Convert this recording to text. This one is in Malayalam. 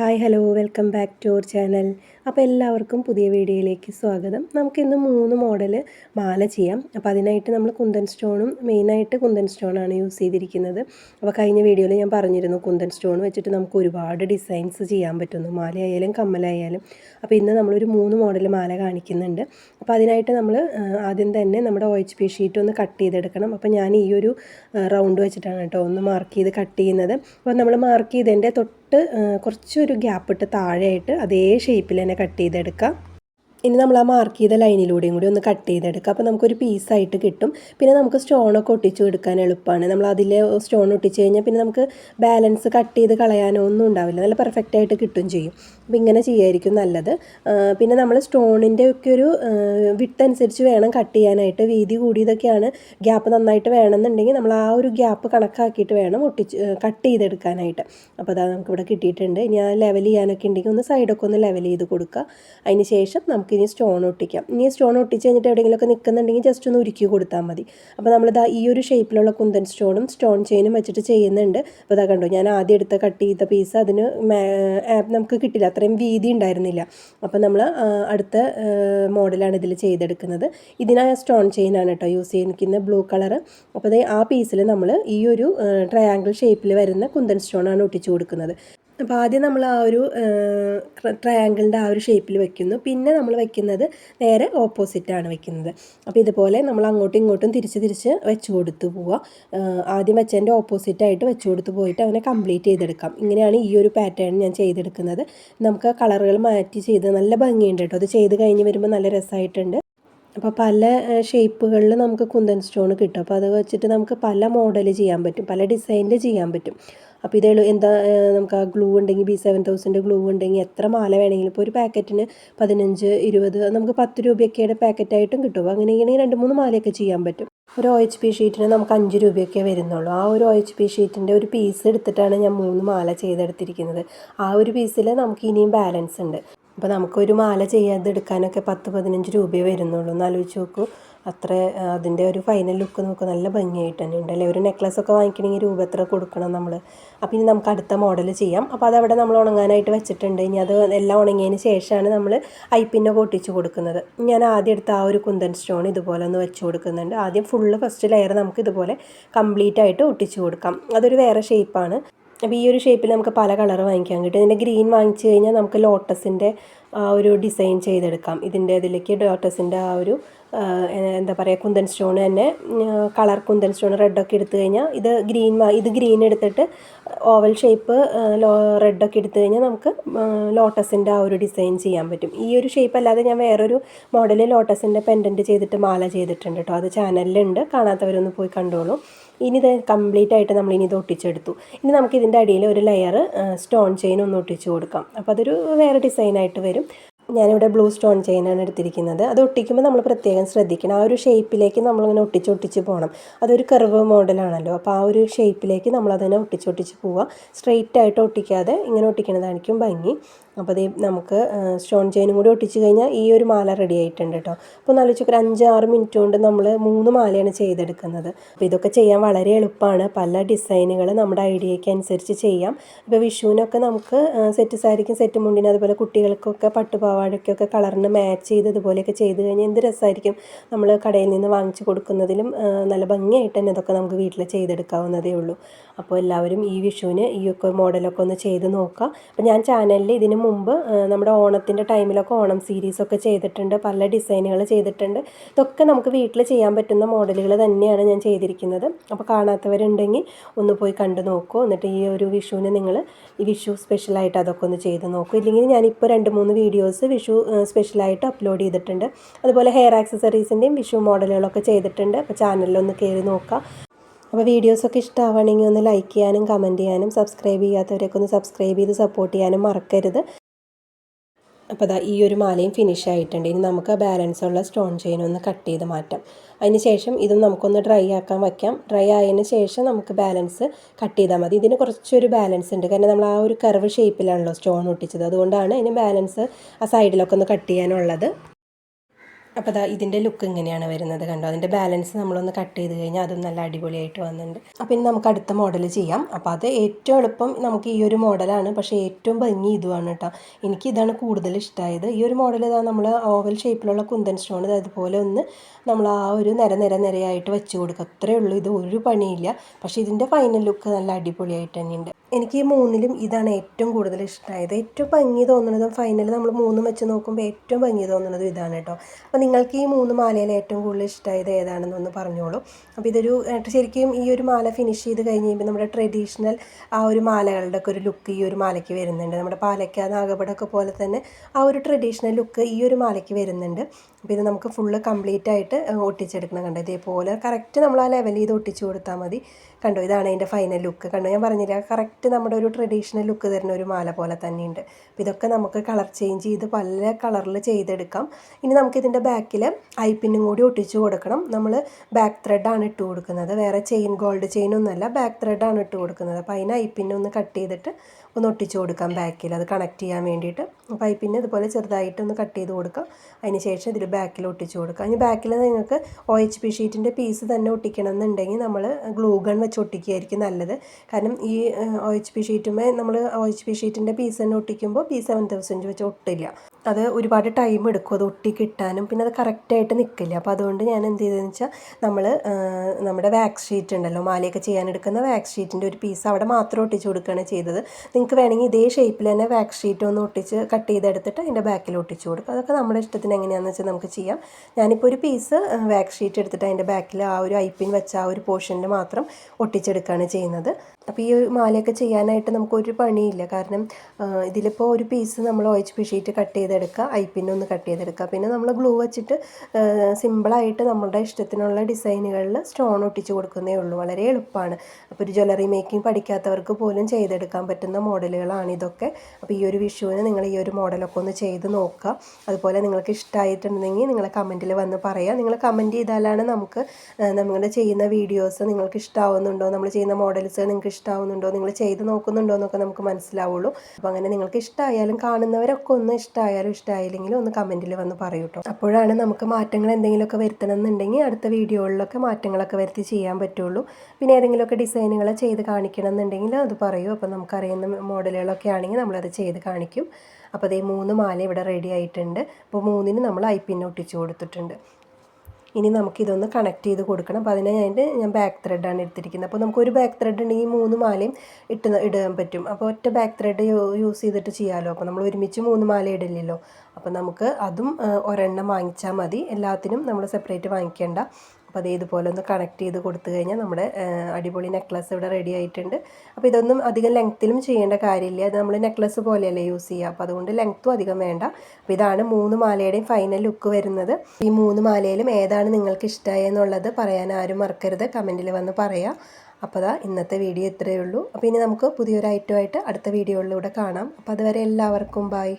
Hi hello welcome back to our channel. അപ്പോൾ എല്ലാവർക്കും പുതിയ വീഡിയോയിലേക്ക് സ്വാഗതം. നമുക്കിന്ന് മൂന്ന് മോഡൽ മാല ചെയ്യാം. അപ്പോൾ അതിനായിട്ട് നമ്മൾ കുന്തൻ സ്റ്റോണും മെയിനായിട്ട് കുന്തൻ സ്റ്റോണാണ് യൂസ് ചെയ്തിരിക്കുന്നത്. അപ്പോൾ കഴിഞ്ഞ വീഡിയോയിൽ ഞാൻ പറഞ്ഞിരുന്നു കുന്തൻ സ്റ്റോൺ വെച്ചിട്ട് നമുക്ക് ഒരുപാട് ഡിസൈൻസ് ചെയ്യാൻ പറ്റുന്നു. മാലയായാലും കമ്മലായാലും. അപ്പോൾ ഇന്ന് നമ്മളൊരു മൂന്ന് മോഡൽ മാല കാണിക്കുന്നുണ്ട്. അപ്പോൾ അതിനായിട്ട് നമ്മൾ ആദ്യം തന്നെ നമ്മുടെ ഒ എച്ച് പി ഷീറ്റ് ഒന്ന് കട്ട് ചെയ്തെടുക്കണം. അപ്പോൾ ഞാൻ ഈ ഒരു റൗണ്ട് വെച്ചിട്ടാണ് കേട്ടോ ഒന്ന് മാർക്ക് ചെയ്ത് കട്ട് ചെയ്യുന്നത്. അപ്പോൾ നമ്മൾ മാർക്ക് ചെയ്തതിന്റെ തൊട്ട് കുറച്ചൊരു ഗ്യാപ്പ് ഇട്ട് താഴെയായിട്ട് അതേ ഷേപ്പിൽ തന്നെ കട്ട് ചെയ്തെടുക്കാം. ഇനി നമ്മൾ ആ മാർക്ക് ചെയ്ത ലൈനിലൂടെയും കൂടി ഒന്ന് കട്ട് ചെയ്തെടുക്കുക അപ്പോൾ നമുക്കൊരു പീസായിട്ട് കിട്ടും. പിന്നെ നമുക്ക് സ്റ്റോണൊക്കെ ഒട്ടിച്ചു എടുക്കാൻ എളുപ്പമാണ് നമ്മൾ അതിൽ സ്റ്റോൺ ഒട്ടിച്ച് കഴിഞ്ഞാൽ പിന്നെ നമുക്ക് ബാലൻസ് കട്ട് ചെയ്ത് കളയാനോ ഒന്നും ഉണ്ടാവില്ല. നല്ല പെർഫെക്റ്റ് ആയിട്ട് കിട്ടും ചെയ്യും. അപ്പോൾ ഇങ്ങനെ ചെയ്യായിരിക്കും നല്ലത്. പിന്നെ നമ്മൾ സ്റ്റോണിന്റെ ഒക്കെ ഒരു വിട്ട് അനുസരിച്ച് വേണം കട്ട് ചെയ്യാനായിട്ട്. വീതി കൂടിയതൊക്കെയാണ്. ഗ്യാപ്പ് നന്നായിട്ട് വേണമെന്നുണ്ടെങ്കിൽ നമ്മൾ ആ ഒരു ഗ്യാപ്പ് കണക്കാക്കിയിട്ട് വേണം ഒട്ടിച്ച് കട്ട് ചെയ്തെടുക്കാനായിട്ട്. അപ്പോൾ അതാ നമുക്കിവിടെ കിട്ടിയിട്ടുണ്ട്. ഇനി ആ ലെവൽ ചെയ്യാനൊക്കെ ഉണ്ടെങ്കിൽ ഒന്ന് സൈഡൊക്കെ ഒന്ന് ലെവൽ ചെയ്ത് കൊടുക്കുക. അതിന് ശേഷം നമുക്ക് നമുക്ക് ഇനി സ്റ്റോൺ ഒട്ടിക്കാം. ഇനി സ്റ്റോൺ ഒട്ടിച്ച് കഴിഞ്ഞിട്ട് എവിടെയെങ്കിലുമൊക്കെ നിൽക്കുന്നുണ്ടെങ്കിൽ ജസ്റ്റ് ഒന്ന് ഉരുക്കി കൊടുത്താൽ മതി. അപ്പോൾ നമ്മളിതാ ഈ ഒരു ഷേപ്പിലുള്ള കുന്തൻ സ്റ്റോണും സ്റ്റോൺ ചെയിനും വെച്ചിട്ട് ചെയ്യുന്നുണ്ട്. അപ്പോൾ ഇതാ കണ്ടു ഞാൻ ആദ്യം എടുത്ത കട്ട് ചെയ്ത പീസ് അതിന് നമുക്ക് കിട്ടില്ല. അത്രയും വീതി ഉണ്ടായിരുന്നില്ല. അപ്പോൾ നമ്മൾ അടുത്ത മോഡലാണ് ഇതിൽ ചെയ്തെടുക്കുന്നത്. ഇതിനായ സ്റ്റോൺ ചെയിനാണ് കേട്ടോ യൂസ് ചെയ്യുന്നത് ബ്ലൂ കളർ അപ്പോൾ ആ പീസിൽ നമ്മൾ ഈ ഒരു ട്രയാങ്കിൾ ഷേപ്പിൽ വരുന്ന കുന്തൻ സ്റ്റോണാണ് ഒട്ടിച്ചു കൊടുക്കുന്നത്. അപ്പോൾ ആദ്യം നമ്മൾ ആ ഒരു ട്രയാങ്കിളിന്റെ ആ ഒരു ഷേപ്പിൽ വെക്കുന്നു. പിന്നെ നമ്മൾ വെക്കുന്നത് നേരെ ഓപ്പോസിറ്റാണ് വെക്കുന്നത്. അപ്പോൾ ഇതുപോലെ നമ്മൾ അങ്ങോട്ടും ഇങ്ങോട്ടും തിരിച്ച് തിരിച്ച് വെച്ച് കൊടുത്ത് പോവുക ആദ്യം വെച്ചതിന്റെ ഓപ്പോസിറ്റായിട്ട് വെച്ച് കൊടുത്ത് പോയിട്ട് അങ്ങനെ കംപ്ലീറ്റ് ചെയ്തെടുക്കാം. ഇങ്ങനെയാണ് ഈ ഒരു പാറ്റേൺ ഞാൻ ചെയ്തെടുക്കുന്നത്. നമുക്ക് കളറുകൾ മാറ്റി ചെയ്ത് നല്ല ഭംഗിയുണ്ട് കേട്ടോ. അത് ചെയ്ത് കഴിഞ്ഞ് വരുമ്പോൾ നല്ല രസമായിട്ടുണ്ട് അപ്പോൾ പല ഷേപ്പുകളിൽ നമുക്ക് കുന്തൻ സ്റ്റോൺ കിട്ടും. അപ്പോൾ അത് വെച്ചിട്ട് നമുക്ക് പല മോഡൽ ചെയ്യാൻ പറ്റും. പല ഡിസൈനിൽ ചെയ്യാൻ പറ്റും. അപ്പോൾ ഇത് എന്താ നമുക്ക് ആ ഗ്ലൂ ഉണ്ടെങ്കിൽ ബി സെവൻ തൗസൻഡ് ഗ്ലൂ ഉണ്ടെങ്കിൽ എത്ര മാല വേണമെങ്കിലും ഇപ്പോൾ ഒരു പാക്കറ്റിന് പതിനഞ്ച് ഇരുപത് നമുക്ക് പത്ത് രൂപയൊക്കെയുടെ പാക്കറ്റായിട്ടും കിട്ടും. അങ്ങനെ ഇങ്ങനെ രണ്ട് മൂന്ന് മാലയൊക്കെ ചെയ്യാൻ പറ്റും. ഒരു ഒ എച്ച് പി ഷീറ്റിന് നമുക്ക് അഞ്ച് രൂപയൊക്കെ വരുന്നുള്ളൂ. ആ ഒരു ഒ എച്ച് പി ഷീറ്റിന്റെ ഒരു പീസ് എടുത്തിട്ടാണ് ഞാൻ മൂന്ന് മാല ചെയ്തെടുത്തിരിക്കുന്നത്. ആ ഒരു പീസിൽ നമുക്ക് ഇനിയും ബാലൻസ് ഉണ്ട്. അപ്പോൾ നമുക്കൊരു മാല ചെയ്യാതെ എടുക്കാനൊക്കെ പത്ത് പതിനഞ്ച് രൂപയെ വരുന്നുള്ളൂ. എന്ന് ആലോചിച്ച് നോക്കൂ. അത്ര അതിന്റെ ഒരു ഫൈനൽ ലുക്ക് നമുക്ക് നല്ല ഭംഗിയായിട്ട് തന്നെ ഉണ്ടല്ലേ ഒരു നെക്ലസ് ഒക്കെ വാങ്ങിക്കണമെങ്കിൽ രൂപ എത്ര കൊടുക്കണം നമ്മൾ അപ്പോൾ ഇനി നമുക്ക് അടുത്ത മോഡൽ ചെയ്യാം. അപ്പോൾ അതവിടെ നമ്മൾ ഉണങ്ങാനായിട്ട് വെച്ചിട്ടുണ്ട്. ഇനി അത് എല്ലാം ഉണങ്ങിയതിന് ശേഷമാണ് നമ്മൾ ഐപ്പിന്നെ പൊട്ടിച്ച് കൊടുക്കുന്നത്. ഞാൻ ആദ്യം എടുത്ത ആ ഒരു കുന്തൻ സ്റ്റോൺ ഇതുപോലെ ഒന്ന് വെച്ച് കൊടുക്കുന്നുണ്ട്. ആദ്യം ഫുള്ള് ഫസ്റ്റ് ലെയർ നമുക്ക് ഇതുപോലെ കംപ്ലീറ്റ് ആയിട്ട് ഒട്ടിച്ച് കൊടുക്കാം. അതൊരു വേറെ ഷേപ്പാണ് അപ്പോൾ ഈ ഒരു ഷേപ്പിൽ നമുക്ക് പല കളർ വാങ്ങിക്കാൻ കിട്ടും. ഇതിന്റെ ഗ്രീൻ വാങ്ങിച്ചു കഴിഞ്ഞാൽ നമുക്ക് ലോട്ടസിന്റെ ഒരു ഡിസൈൻ ചെയ്തെടുക്കാം. ഇതിന്റെ ഇതിലേക്ക് ലോട്ടസിന്റെ ആ ഒരു എന്താ പറയുക കുന്തൻ സ്റ്റോൺ തന്നെ കളർ കുന്തൻ സ്റ്റോൺ റെഡൊക്കെ എടുത്തു കഴിഞ്ഞാൽ ഇത് ഗ്രീൻ ഇത് ഗ്രീൻ എടുത്തിട്ട് ഓവൽ ഷേപ്പ് ലോ റെഡൊക്കെ എടുത്തു കഴിഞ്ഞാൽ നമുക്ക് ലോട്ടസിന്റെ ആ ഒരു ഡിസൈൻ ചെയ്യാൻ പറ്റും. ഈ ഒരു ഷേപ്പ് അല്ലാതെ ഞാൻ വേറൊരു മോഡൽ ലോട്ടസിന്റെ പെൻഡന്റ് ചെയ്തിട്ട് മാല ചെയ്തിട്ടുണ്ട് കേട്ടോ അത് ചാനലിലുണ്ട്. കാണാത്തവരൊന്ന് പോയി കണ്ടോളൂ. ഇനി ഇത് കംപ്ലീറ്റ് ആയിട്ട് നമ്മൾ ഇനി ഇത് ഒട്ടിച്ചെടുത്തു. ഇനി നമുക്ക് ഇതിന്റെ അടിയിൽ ഒരു ലെയർ സ്റ്റോൺ ചെയിൻ ഒന്ന് ഒട്ടിച്ചു കൊടുക്കാം. അപ്പോൾ അതൊരു വേറെ ഡിസൈനായിട്ട് വരും. ഞാനിവിടെ ബ്ലൂ സ്റ്റോൺ ചെയിനാണ് എടുത്തിരിക്കുന്നത്. അത് ഒട്ടിക്കുമ്പോൾ നമ്മൾ പ്രത്യേകം ശ്രദ്ധിക്കണം. ആ ഒരു ഷേപ്പിലേക്ക് നമ്മളിങ്ങനെ ഒട്ടിച്ചൊട്ടിച്ച് ഒട്ടിച്ച് പോകണം. അതൊരു കർവ് മോഡലാണല്ലോ. അപ്പോൾ ആ ഒരു ഷേപ്പിലേക്ക് നമ്മളതിനെ ഒട്ടിച്ചൊട്ടിച്ച് പോവുക. സ്ട്രെയിറ്റ് ആയിട്ട് ഒട്ടിക്കാതെ ഇങ്ങനെ ഒട്ടിക്കണതായിരിക്കും ഭംഗി. അപ്പോൾ അതേ നമുക്ക് സ്റ്റോൺ ചെയിനും കൂടി ഒട്ടിച്ച് കഴിഞ്ഞാൽ ഈ ഒരു മാല റെഡി ആയിട്ടുണ്ട് കേട്ടോ. അപ്പോൾ നല്ല ഒരു അഞ്ച് ആറ് മിനിറ്റ് കൊണ്ട് നമ്മൾ മൂന്ന് മാലയാണ് ചെയ്തെടുക്കുന്നത്. അപ്പോൾ ഇതൊക്കെ ചെയ്യാൻ വളരെ എളുപ്പമാണ്. പല ഡിസൈനുകൾ നമ്മുടെ ഐഡിയയ്ക്ക് അനുസരിച്ച് ചെയ്യാം. ഇപ്പോൾ വിഷുവിനൊക്കെ നമുക്ക് സെറ്റ് സാരിക്കും സെറ്റ് മുണ്ടിനും അതുപോലെ കുട്ടികൾക്കൊക്കെ പട്ടുപാവാടയ്ക്കൊക്കെ കളറിന് മാച്ച് ചെയ്ത് ഇതുപോലെയൊക്കെ ചെയ്ത് കഴിഞ്ഞാൽ എന്ത് രസമായിരിക്കും നമ്മൾ കടയിൽ നിന്ന് വാങ്ങിച്ചു കൊടുക്കുന്നതിലും നല്ല ഭംഗിയായിട്ട് തന്നെ ഇതൊക്കെ നമുക്ക് വീട്ടിൽ ചെയ്തെടുക്കാവുന്നതേ ഉള്ളൂ. അപ്പോൾ എല്ലാവരും ഈ വിഷുവിന് ഈ ഒക്കെ മോഡലൊക്കെ ഒന്ന് ചെയ്ത് നോക്കാം. അപ്പോൾ ഞാൻ ചാനലിൽ ഇതിന് മുമ്പ് നമ്മുടെ ഓണത്തിന്റെ ടൈമിലൊക്കെ ഓണം സീരീസൊക്കെ ചെയ്തിട്ടുണ്ട് പല ഡിസൈനുകൾ ചെയ്തിട്ടുണ്ട്. ഇതൊക്കെ നമുക്ക് വീട്ടിൽ ചെയ്യാൻ പറ്റുന്ന മോഡലുകൾ തന്നെയാണ് ഞാൻ ചെയ്തിരിക്കുന്നത്. അപ്പോൾ കാണാത്തവരുണ്ടെങ്കിൽ ഒന്ന് പോയി കണ്ടു നോക്കൂ. എന്നിട്ട് ഈ ഒരു വിഷുവിന് നിങ്ങൾ ഈ വിഷു സ്പെഷ്യലായിട്ട് അതൊക്കെ ഒന്ന് ചെയ്ത് നോക്കൂ. ഇല്ലെങ്കിൽ ഞാനിപ്പോൾ രണ്ട് മൂന്ന് വീഡിയോസ് വിഷു സ്പെഷ്യലായിട്ട് അപ്ലോഡ് ചെയ്തിട്ടുണ്ട്. അതുപോലെ ഹെയർ ആക്സസറീസിന്റെയും വിഷു മോഡലുകളൊക്കെ ചെയ്തിട്ടുണ്ട്. അപ്പോൾ ചാനലിലൊന്ന് കയറി നോക്കാം. അപ്പോൾ വീഡിയോസൊക്കെ ഇഷ്ടമാവുകയാണെങ്കിൽ ഒന്ന് ലൈക്ക് ചെയ്യാനും കമന്റ് ചെയ്യാനും സബ്സ്ക്രൈബ് ചെയ്യാത്തവരൊക്കെ ഒന്ന് സബ്സ്ക്രൈബ് ചെയ്ത് സപ്പോർട്ട് ചെയ്യാനും മറക്കരുത്. അപ്പോൾ അതാ ഈ ഒരു മാലയും ഫിനിഷ് ആയിട്ടുണ്ട്. ഇനി നമുക്ക് ബാലൻസ് ഉള്ള സ്റ്റോൺ ചെയിൻ ഒന്ന് കട്ട് ചെയ്ത് മാറ്റാം. അതിന് ശേഷം ഇതും നമുക്കൊന്ന് ഡ്രൈ ആക്കാൻ വയ്ക്കാം. ഡ്രൈ ആയതിന് ശേഷം നമുക്ക് ബാലൻസ് കട്ട് ചെയ്താൽ മതി. ഇതിന് കുറച്ചൊരു ബാലൻസ് ഉണ്ട്. കാരണം നമ്മൾ ആ ഒരു കർവ് ഷേപ്പിലാണല്ലോ സ്റ്റോൺ ഒട്ടിച്ചത്. അതുകൊണ്ടാണ് അതിന് ബാലൻസ് ആ സൈഡിലൊക്കെ ഒന്ന് കട്ട് ചെയ്യാനുള്ളത്. അപ്പോൾ അതാ ഇതിന്റെ ലുക്ക് ഇങ്ങനെയാണ് വരുന്നത് കണ്ടോ? അതിന്റെ ബാലൻസ് നമ്മളൊന്ന് കട്ട് ചെയ്ത് കഴിഞ്ഞാൽ അതും നല്ല അടിപൊളിയായിട്ട് വന്നിട്ടുണ്ട് അപ്പോൾ ഇനി നമുക്ക് അടുത്ത മോഡൽ ചെയ്യാം. അപ്പോൾ അത് ഏറ്റവും എളുപ്പം നമുക്ക് ഈ ഒരു മോഡലാണ് പക്ഷേ ഏറ്റവും ഭംഗി ഇതുമാണ് കേട്ടോ എനിക്ക് ഇതാണ് കൂടുതൽ ഇഷ്ടമായത് ഈ ഒരു മോഡൽ ഇതാ നമ്മൾ ഓവൽ ഷേപ്പിലുള്ള കുന്തൻ സ്റ്റോൺ അതുപോലെ ഒന്ന് നമ്മൾ ആ ഒരു നിര നിര നിരയായിട്ട് വെച്ച് കൊടുക്കുക. അത്രയേ ഉള്ളൂ. ഇത് ഒരു പണിയില്ല. പക്ഷേ ഇതിന്റെ ഫൈനൽ ലുക്ക് നല്ല അടിപൊളിയായിട്ട് തന്നെയുണ്ട്. എനിക്ക് ഈ മൂന്നിലും ഇതാണ് ഏറ്റവും കൂടുതൽ ഇഷ്ടമായത് ഏറ്റവും ഭംഗി തോന്നുന്നതും ഫൈനൽ നമ്മൾ മൂന്നും വെച്ച് നോക്കുമ്പോൾ ഏറ്റവും ഭംഗി തോന്നുന്നതും ഇതാണ് കേട്ടോ നിങ്ങൾക്ക് ഈ മൂന്ന് മാലയിൽ ഏറ്റവും കൂടുതൽ ഇഷ്ടമായത് ഏതാണെന്നൊന്ന് പറഞ്ഞോളൂ. അപ്പോൾ ഇതൊരു ശരിക്കും ഈ ഒരു മാല ഫിനിഷ് ചെയ്ത് കഴിഞ്ഞ് കഴിയുമ്പോൾ നമ്മുടെ ട്രഡീഷണൽ ആ ഒരു മാലകളുടെ ഒക്കെ ഒരു ലുക്ക് ഈ ഒരു മാലയ്ക്ക് വരുന്നുണ്ട്. നമ്മുടെ പാലക്ക നാഗപടമൊക്കെ പോലെ തന്നെ ആ ഒരു ട്രഡീഷണൽ ലുക്ക് ഈ ഒരു മാലയ്ക്ക് വരുന്നുണ്ട്. അപ്പോൾ ഇത് നമുക്ക് ഫുള്ള് കംപ്ലീറ്റ് ആയിട്ട് ഒട്ടിച്ചെടുക്കണം കണ്ടോ? ഇതേപോലെ കറക്റ്റ് നമ്മൾ ആ ലെവൽ ചെയ്ത് ഒട്ടിച്ചു കൊടുത്താൽ മതി. കണ്ടോ? ഇതാണ് അതിന്റെ ഫൈനൽ ലുക്ക് കണ്ടോ? ഞാൻ പറഞ്ഞില്ല കറക്റ്റ് നമ്മുടെ ഒരു ട്രഡീഷണൽ ലുക്ക് തരുന്ന ഒരു മാല പോലെ തന്നെയുണ്ട്. അപ്പോൾ ഇതൊക്കെ നമുക്ക് കളർ ചേഞ്ച് ചെയ്ത് പല കളറിൽ ചെയ്തെടുക്കാം. ഇനി നമുക്ക് ഇതിന്റെ ബാക്കിൽ പിന്നും കൂടി ഒട്ടിച്ചു കൊടുക്കണം. നമ്മൾ ബാക്ക് ത്രെഡാണ് ഇട്ട് കൊടുക്കുന്നത്. വേറെ ചെയിൻ ഗോൾഡ് ചെയിൻ ഒന്നുമല്ല ബാക്ക് ത്രെഡാണ് ഇട്ട് കൊടുക്കുന്നത്. അപ്പോൾ അതിന് ഐപ്പിന്നെ ഒന്ന് കട്ട് ചെയ്തിട്ട് ഒന്ന് ഒട്ടിച്ചു കൊടുക്കാം ബാക്കിൽ അത് കണക്ട് ചെയ്യാൻ വേണ്ടിയിട്ട്. അപ്പോൾ ഐ പിന്നെ ഇതുപോലെ ചെറുതായിട്ട് ഒന്ന് കട്ട് ചെയ്ത് കൊടുക്കാം. അതിന് ശേഷം ഇതിൽ ബാക്കിൽ ഒട്ടിച്ചു കൊടുക്കുക. ഇനി ബാക്കിൽ നിങ്ങൾക്ക് ഒ എച്ച് പി ഷീറ്റിന്റെ പീസ് തന്നെ ഒട്ടിക്കണം എന്നുണ്ടെങ്കിൽ നമ്മൾ ഗ്ലൂ ഗൺ വെച്ച് ഒട്ടിക്കുകയായിരിക്കും നല്ലത്. കാരണം ഈ ഒ എച്ച് പി ഷീറ്റുമേ നമ്മൾ ഒ എച്ച് പി ഷീറ്റിന്റെ പീസ് തന്നെ ഒട്ടിക്കുമ്പോൾ പി സെവൻ തൗസൻഡ് വെച്ച് ഒട്ടില്ല. അത് ഒരുപാട് ടൈം എടുക്കും. അത് ഒട്ടി കിട്ടാനും പിന്നെ അത് കറക്റ്റായിട്ട് നിൽക്കില്ല അപ്പോൾ അതുകൊണ്ട് ഞാൻ എന്ത് ചെയ്തതെന്ന് വെച്ചാൽ നമ്മൾ നമ്മുടെ വാക്സ് ഷീറ്റ് ഉണ്ടല്ലോ മാലയൊക്കെ ചെയ്യാൻ എടുക്കുന്ന വാക്സ് ഷീറ്റിന്റെ ഒരു പീസ് അവിടെ മാത്രം ഒട്ടിച്ച് കൊടുക്കുകയാണ് ചെയ്തത്. നിങ്ങൾക്ക് വേണമെങ്കിൽ ഇതേ ഷേപ്പിൽ തന്നെ വാക്സ് ഷീറ്റ് ഒന്ന് ഒട്ടിച്ച് കട്ട് ചെയ്തെടുത്തിട്ട് അതിന്റെ ബാക്കിൽ ഒട്ടിച്ച് കൊടുക്കുക അതൊക്കെ നമ്മുടെ ഇഷ്ടത്തിന് എങ്ങനെയാണെന്ന് വെച്ചാൽ നമുക്ക് ചെയ്യാം. ഞാനിപ്പോൾ ഒരു പീസ് വാക്സ് ഷീറ്റ് എടുത്തിട്ട് അതിന്റെ ബാക്കിൽ ആ ഒരു ഐപ്പിൻ വെച്ച ആ ഒരു പോർഷനിൽ മാത്രം ഒട്ടിച്ചെടുക്കുകയാണ് ചെയ്യുന്നത്. അപ്പോൾ ഈ ഒരു മാലയൊക്കെ ചെയ്യാനായിട്ട് നമുക്കൊരു പണിയില്ല. കാരണം ഇതിലിപ്പോൾ ഒരു പീസ് നമ്മൾ O H P sheet cut ചെയ്തെടുക്കുക ഒന്ന് കട്ട് ചെയ്തെടുക്കുക. പിന്നെ നമ്മൾ ഗ്ലൂ വെച്ചിട്ട് സിമ്പിളായിട്ട് നമ്മളുടെ ഇഷ്ടത്തിനുള്ള ഡിസൈനുകളിൽ സ്റ്റോൺ ഒട്ടിച്ച് കൊടുക്കുന്നേ ഉള്ളൂ. വളരെ എളുപ്പമാണ്. അപ്പോൾ ഒരു ജ്വല്ലറി മേക്കിംഗ് പഠിക്കാത്തവർക്ക് പോലും ചെയ്തെടുക്കാൻ പറ്റുന്ന മോഡലുകളാണ് ഇതൊക്കെ. അപ്പോൾ ഈ ഒരു വിഷുവിന് നിങ്ങൾ ഈ ഒരു മോഡലൊക്കെ ഒന്ന് ചെയ്ത് നോക്കുക. അതുപോലെ നിങ്ങൾക്ക് ഇഷ്ടമായിട്ടുണ്ടെങ്കിൽ നിങ്ങൾ കമന്റിൽ വന്ന് പറയുക നിങ്ങൾ കമന്റ് ചെയ്താലാണ് നമുക്ക് നമ്മൾ ചെയ്യുന്ന വീഡിയോസ് നിങ്ങൾക്ക് ഇഷ്ടമാവുന്നുണ്ടോ നമ്മൾ ചെയ്യുന്ന മോഡൽസ് നിങ്ങൾക്ക് ഇഷ്ടമാവുന്നുണ്ടോ നിങ്ങൾ ചെയ്ത് നോക്കുന്നുണ്ടോ എന്നൊക്കെ നമുക്ക് മനസ്സിലാവുള്ളൂ. അപ്പോൾ അങ്ങനെ നിങ്ങൾക്ക് ഇഷ്ടമായാലും കാണുന്നവരൊക്കെ ഒന്ന് ഇഷ്ടമായാലും ഇഷ്ടമായില്ലെങ്കിലും ഒന്ന് കമന്റിൽ വന്ന് പറയൂട്ടോ അപ്പോഴാണ് നമുക്ക് മാറ്റങ്ങൾ എന്തെങ്കിലുമൊക്കെ വരുത്തണം എന്നുണ്ടെങ്കിൽ അടുത്ത വീഡിയോകളിലൊക്കെ മാറ്റങ്ങളൊക്കെ വരുത്തി ചെയ്യാൻ പറ്റുള്ളൂ. പിന്നെ ഏതെങ്കിലുമൊക്കെ ഡിസൈനുകൾ ചെയ്ത് കാണിക്കണം എന്നുണ്ടെങ്കിൽ അത് പറയൂ. അപ്പോൾ നമുക്കറിയുന്ന മോഡലുകളൊക്കെ ആണെങ്കിൽ നമ്മളത് ചെയ്ത് കാണിക്കും. അപ്പോൾ അതേ മൂന്ന് മാല ഇവിടെ റെഡി ആയിട്ടുണ്ട്. അപ്പോൾ മൂന്നിന് നമ്മൾ ഐ പിൻ ഒട്ടിച്ചു കൊടുത്തിട്ടുണ്ട്. ഇനി നമുക്കിതൊന്ന് കണക്ട് ചെയ്ത് കൊടുക്കണം. അപ്പോൾ അതിനായിട്ട് ഞാൻ ബാക്ക് ത്രെഡാണ് എടുത്തിരിക്കുന്നത്. അപ്പോൾ നമുക്ക് ഒരു ബാക്ക് ത്രെഡ് ഉണ്ടെങ്കിൽ മൂന്ന് മാലയും ഇട്ട് ഇടാൻ പറ്റും. അപ്പോൾ ഒറ്റ ബാക്ക് ത്രെഡ് യൂസ് ചെയ്തിട്ട് ചെയ്യാമല്ലോ അപ്പോൾ നമ്മൾ ഒരുമിച്ച് മൂന്ന് മാല ഇടില്ലല്ലോ. അപ്പോൾ നമുക്ക് അതും ഒരെണ്ണം വാങ്ങിച്ചാൽ മതി. എല്ലാത്തിനും നമ്മൾ സെപ്പറേറ്റ് വാങ്ങിക്കേണ്ട അപ്പോൾ അത് ഇതുപോലെ ഒന്ന് കണക്ട് ചെയ്ത് കൊടുത്തു കഴിഞ്ഞാൽ നമ്മുടെ അടിപൊളി നെക്ലസ് ഇവിടെ റെഡി ആയിട്ടുണ്ട്. അപ്പോൾ ഇതൊന്നും അധികം ലെങ്ത്തിലും ചെയ്യേണ്ട കാര്യമില്ല. അത് നമ്മൾ നെക്ലസ് പോലെയല്ലേ യൂസ് ചെയ്യുക. അപ്പോൾ അതുകൊണ്ട് ലെങ്ത്തും അധികം വേണ്ട. അപ്പോൾ ഇതാണ് മൂന്ന് മാലയുടെയും ഫൈനൽ ലുക്ക് വരുന്നത്. ഈ മൂന്ന് മാലയിലും ഏതാണ് നിങ്ങൾക്ക് ഇഷ്ടമായെന്നുള്ളത് പറയാൻ ആരും മറക്കരുത്. കമന്റിൽ വന്ന് പറയാം. അപ്പോൾ അതാ ഇന്നത്തെ വീഡിയോ ഇത്രയേ ഉള്ളൂ. അപ്പോൾ ഇനി നമുക്ക് പുതിയൊരു ഐറ്റമായിട്ട് അടുത്ത വീഡിയോയിലൂടെ കാണാം. അപ്പോൾ അതുവരെ എല്ലാവർക്കും ബായ്